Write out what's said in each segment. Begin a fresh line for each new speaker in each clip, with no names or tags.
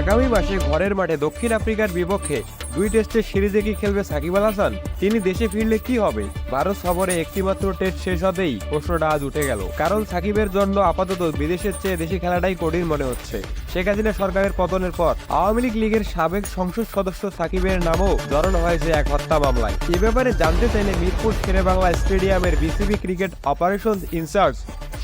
আগামী মাসে ঘরের মাঠে দক্ষিণ আফ্রিকার বিপক্ষে দুই টেস্টের সিরিজে কি খেলবে সাকিব আল হাসান? তিনি দেশে ফিরলে কি হবে? ভারত সফরে একটিমাত্র টেস্ট শেষ হতেই প্রশ্নটা আজ উঠে গেল। কারণ সাকিবের জন্য আপাতত বিদেশের চেয়ে দেশে খেলাটাই কঠিন মনে হচ্ছে। শেখ হাসিনা সরকারের পতনের পর আওয়ামী লীগ লীগের সাবেক সংসদ সদস্য সাকিবের নামও জড়ানো হয়েছে এক হত্যা মামলায়। এ ব্যাপারে জানতে চাইলে মিরপুর শেরেবাংলা স্টেডিয়ামের BCB cricket operation in charge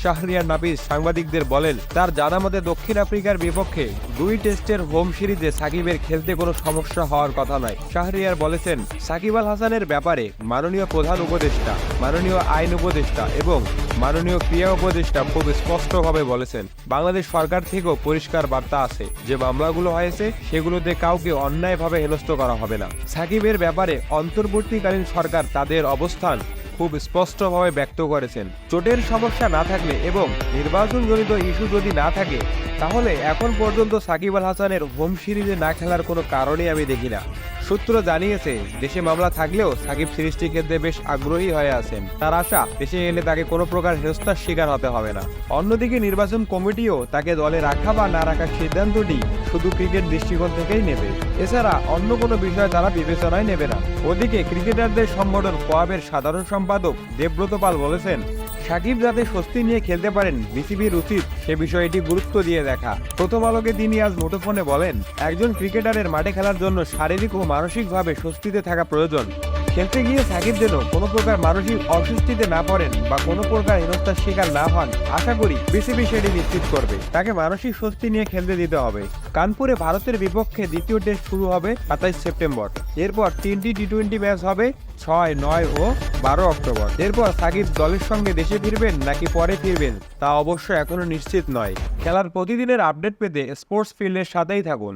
Shahriar Nafees সাংবাদিকদের বলেন, তার জানা মতে দক্ষিণ আফ্রিকার বিপক্ষে দুই টেস্টের হোম সিরিজে সাকিবের খেলতে কোনো সমস্যা হওয়ার কথা নয়। শাহরিয়ার বলেছেন, সাকিব আল হাসানের ব্যাপারে মাননীয় প্রধান উপদেষ্টা, মাননীয় আইন উপদেষ্টা এবং মাননীয় ক্রিয়া উপদেষ্টা খুব স্পষ্টভাবে বলেছেন, বাংলাদেশ সরকার থেকেও পরিষ্কার বার্তা আছে, যে মামলাগুলো হয়েছে সেগুলোতে কাউকে অন্যায়ভাবে হেনস্থ করা হবে না। সাকিবের ব্যাপারে অন্তর্বর্তীকালীন সরকার তাদের অবস্থান খুব স্পষ্টভাবে ব্যক্ত করেছেন। চোটের সমস্যা না থাকলে এবং নির্বাচনজনিত ইস্যু যদি না থাকে, তাহলে এখন পর্যন্ত সাকিব আল হাসানের হোম সিরিজে না খেলার কোনো কারণই আমি দেখি না। সূত্র জানিয়েছে, দেশে মামলা থাকলেও সাকিব সিরিজটি খেলতে বেশ আগ্রহী হয়ে আছেন। তার আশা, দেশে এলে তাকে কোনো প্রকার হেনস্থার শিকার হতে হবে না। অন্যদিকে নির্বাচন কমিটিও তাকে দলে রাখা বা না রাখার সিদ্ধান্তটি শুধু ক্রিকেট দৃষ্টিকোণ থেকেই নেবে। এছাড়া অন্য কোনো বিষয় তারা বিবেচনায় নেবে না। ওদিকে ক্রিকেটারদের সংগঠন কোয়াবের সাধারণ সম্পাদক দেবব্রত পাল বলেছেন, সাকিব যাতে স্বস্তি নিয়ে খেলতে পারেন, বিসিবির উচিত সে বিষয়টি গুরুত্ব দিয়ে দেখা। প্রথম আলোকে তিনি আজ মুঠোফোনে বলেন, একজন ক্রিকেটারের মাঠে খেলার জন্য শারীরিক ও মানসিকভাবে স্বস্তিতে থাকা প্রয়োজন। খেলতে গিয়ে সাকিব যেন কোনো প্রকার মানসিক অস্বস্তিতে না পড়েন বা কোনো প্রকার হেনস্থার শিকার না হন, আশা করি বিসিবি সেটি নিশ্চিত করবে। তাকে মানসিক স্বস্তি নিয়ে খেলতে দিতে হবে। কানপুরে ভারতের বিপক্ষে দ্বিতীয় টেস্ট শুরু হবে সাতাইশ সেপ্টেম্বর। এরপর তিনটি টি টোয়েন্টি ম্যাচ হবে ছয়, নয় ও বারো অক্টোবর। এরপর সাকিব দলের সঙ্গে দেশে ফিরবেন নাকি পরে ফিরবেন তা অবশ্য এখনও নিশ্চিত নয়। খেলার প্রতিদিনের আপডেট পেতে স্পোর্টস ফিল্ডের সাথেই থাকুন।